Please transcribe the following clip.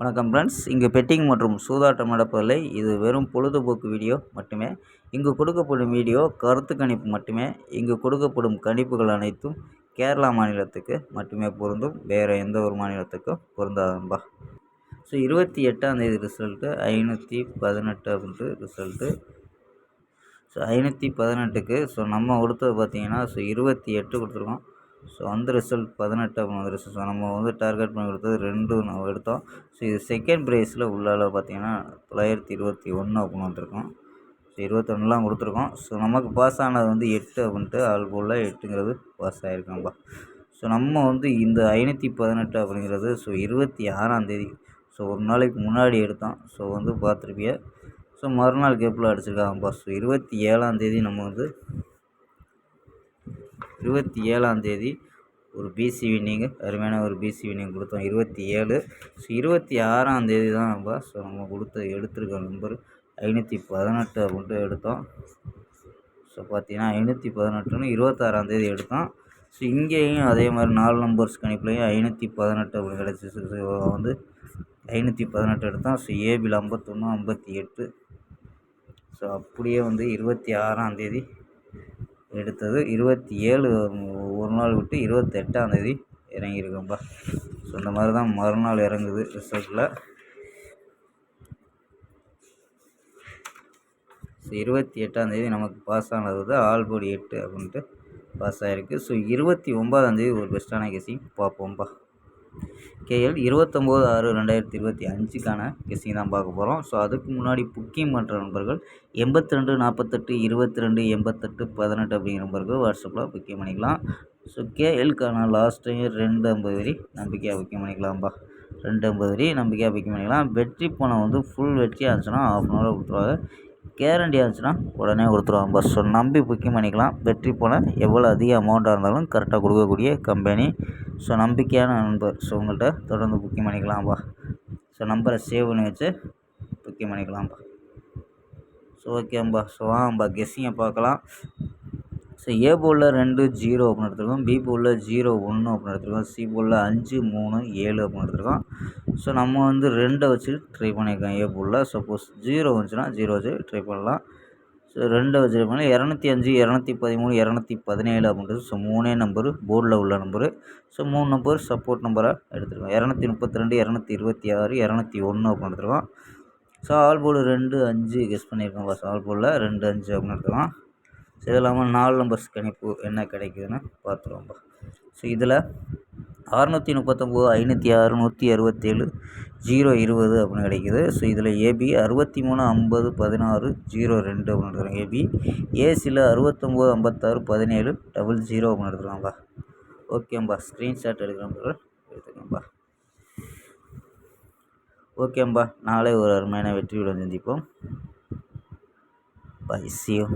வணக்கம் ஃப்ரெண்ட்ஸ் இங்கு பெட்டிங் மற்றும் சூதாட்டம் நடப்பதில்லை. இது வெறும் பொழுதுபோக்கு வீடியோ மட்டுமே. இங்கு கொடுக்கப்படும் வீடியோ கருத்து கணிப்பு மட்டுமே. இங்கு கொடுக்கப்படும் கணிப்புகள் அனைத்தும் கேரளா மாநிலத்துக்கு மட்டுமே பொருந்தும். வேறு எந்த ஒரு மாநிலத்துக்கும் பொருந்தாதும்பா. ஸோ இருபத்தி எட்டாந்தேதி ரிசல்ட்டு ஐநூற்றி பதினெட்டு அப்படின்ட்டு ரிசல்ட்டு ஸோ ஐநூற்றி பதினெட்டுக்கு ஸோ நம்ம கொடுத்தது பார்த்தீங்கன்னா ஸோ இருபத்தி எட்டு கொடுத்துருக்கோம். ஸோ அந்த ரிசல்ட் பதினெட்டு ரிசல்ட் ஸோ நம்ம வந்து டார்கெட் பண்ணி கொடுத்தது ரெண்டு நம்ம எடுத்தோம். ஸோ இது செகண்ட் ப்ரைஸில் உள்ளால் பார்த்தீங்கன்னா தொள்ளாயிரத்தி இருபத்தி ஒன்று அப்படின்னு வந்திருக்கோம். ஸோ இருபத்தொன்னுலாம் கொடுத்துருக்கோம். ஸோ நமக்கு பாஸ் ஆனது வந்து எட்டு அப்படின்ட்டு ஆள் போல் எட்டுங்கிறது பாஸ் ஆகிருக்கோம்ப்பா ஸோ நம்ம வந்து இந்த ஐநூற்றி பதினெட்டு அப்படிங்கிறது ஸோ இருபத்தி ஆறாந்தேதி ஸோ ஒரு நாளைக்கு முன்னாடி எடுத்தோம். ஸோ வந்து பார்த்துருப்பிய. ஸோ மறுநாள் கேப்பில் அடிச்சிருக்காங்கப்பா. ஸோ இருபத்தி ஏழாந்தேதி நம்ம வந்து இருபத்தி ஏழாந்தேதி ஒரு பிசி வின்னிங்கு அருமையான ஒரு பிசி வின்னிங் கொடுத்தோம். இருபத்தி ஏழு ஸோ இருபத்தி ஆறாம் தேதி தான் நம்ம ஸோ நம்ம கொடுத்த எடுத்திருக்க நம்பர் ஐநூற்றி பதினெட்டு அப்படின்ட்டு எடுத்தோம். ஸோ பார்த்தீங்கன்னா ஐநூற்றி பதினெட்டுன்னு இருபத்தாறாந்தேதி எடுத்தோம். ஸோ இங்கேயும் அதே மாதிரி நாலு நம்பர்ஸ் கணிப்புலையும் ஐநூற்றி பதினெட்டு அப்படின்னு கிடச்சிச்சு ஸோ வந்து ஐநூற்றி பதினெட்டு எடுத்தோம் ஸோ ஏபியில் ஐம்பத்தொன்று ஐம்பத்தி எட்டு ஸோ அப்படியே வந்து இருபத்தி ஆறாம் தேதி எடுத்தது இருபத்தி ஏழு ஒரு நாள் விட்டு இருபத்தெட்டாந்தேதி இறங்கியிருக்கோம்ப்பா ஸோ இந்த மாதிரி தான் மறுநாள் இறங்குது ரிசல்ட்டில் ஸோ இருபத்தி எட்டாந்தேதி நமக்கு பாஸ் ஆனது தான் ஆல் போடி எட்டு அப்படின்ட்டு பாஸ் ஆகிருக்கு ஸோ இருபத்தி ஒம்பதாந்தேதி ஒரு பெஸ்ட்டான கேசிங் பார்ப்போம்ப்பா கேஎல் இருபத்தொம்போது ஆறு ரெண்டாயிரத்தி இருபத்தி அஞ்சுக்கான கெஸ்ஸிங் தான் பார்க்க போகிறோம் ஸோ அதுக்கு முன்னாடி புக்கிங் பண்ணுற நண்பர்கள் எண்பத்தி ரெண்டு நாற்பத்தெட்டு இருபத்தி ரெண்டு எண்பத்தெட்டு பதினெட்டு அப்படிங்கிற நம்பருக்கு வாட்ஸ்அப்பில் புக்கிங் பண்ணிக்கலாம். ஸோ கேஎல்க்கான லாஸ்ட் டைம் ரெண்டு ஐம்பது வரி நம்பிக்கையாக புக்கிங் பண்ணிக்கலாம்ப்பா ரெண்டு ஐம்பது வரி நம்பிக்கையாக புக்கிங் பண்ணிக்கலாம். வெற்றி பணம் வந்து ஃபுல் வெற்றி ஆச்சுன்னா ஆஃப் அன் ஹவர் கொடுத்துருவாங்க. கேரண்டி ஆச்சுன்னா உடனே கொடுத்துருவாங்க. பஸ் ஸோ நம்பி புக்கிங் பண்ணிக்கலாம். வெற்றி போனால் எவ்வளோ அதிக அமௌண்ட்டாக இருந்தாலும் கரெக்டாக கொடுக்கக்கூடிய கம்பெனி ஸோ நம்பிக்கையான நண்பர். ஸோ உங்கள்கிட்ட தொடர்ந்து புக்கிங் பண்ணிக்கலாம்ப்பா ஸோ நம்பரை சேவ் பண்ணி வச்சு புக்கிங் பண்ணிக்கலாம்ப்பா ஸோ ஓகேம்பா ஸோ வாங்கப்பா கெஸ்ஸிங்கை பார்க்கலாம். ஸோ ஏ போலில் ரெண்டு ஜீரோ அப்படின்னு எடுத்துருக்கோம். பி போலில் ஜீரோ ஒன்று அப்படின்னு எடுத்துருக்கோம். சி போலில் அஞ்சு மூணு ஏழு அப்படின்னு எடுத்துருக்கோம். ஸோ நம்ம வந்து ரெண்டை வச்சு ட்ரை பண்ணியிருக்கோம் ஏ போலில். சப்போஸ் ஜீரோ வந்துச்சுன்னா ஜீரோ வச்சு ட்ரை பண்ணலாம். ஸோ ரெண்டை வச்சு ட்ரை பண்ணலாம். இரநூத்தி அஞ்சு இரநூத்தி பதிமூணு இரநூத்தி பதினேழு அப்படின்றது ஸோ மூணே நம்பரு போர்டில் உள்ள நம்பரு ஸோ மூணு நம்பர் சப்போர்ட் நம்பராக எடுத்துருக்கோம். இரநூத்தி முப்பத்தி ரெண்டு இரநூத்தி இருபத்தி ஆறு இரநூத்தி ஒன்று அப்படின்னு எடுத்துருக்கோம். ஸோ ஆல் போர்டு ரெண்டு அஞ்சு கெஸ் பண்ணியிருக்கோம். ஃபஸ்ட் ஆல் போர்டில் ரெண்டு அஞ்சு அப்படின்னு எடுத்துருக்கோம். ஸோ இது இல்லாமல் நாலு நம்பர்ஸ் கணிப்பு என்ன கிடைக்குதுன்னு பார்த்துருவோம்ப்பா ஸோ இதில் அறநூற்றி முப்பத்தொம்போது ஐநூற்றி ஆறு நூற்றி அறுபத்தேழு ஜீரோ இருபது அப்படின்னு கிடைக்குது. ஸோ இதில் ஏபி அறுபத்தி மூணு ஐம்பது பதினாறு ஜீரோ ரெண்டு அப்படின்னு எடுத்துருக்கோம் ஏபி ஏசியில் அறுபத்தொம்போது ஐம்பத்தாறு பதினேழு டபுள் ஜீரோ அப்படின்னு எடுத்துருக்காங்கப்பா ஓகேம்பா ஸ்க்ரீன்ஷாட் எடுக்கிறோம் எடுத்துக்கோங்கப்பா ஓகேம்பா நாளை ஒரு அருமையான வெற்றியுடன் சந்திப்போம். பை சியோ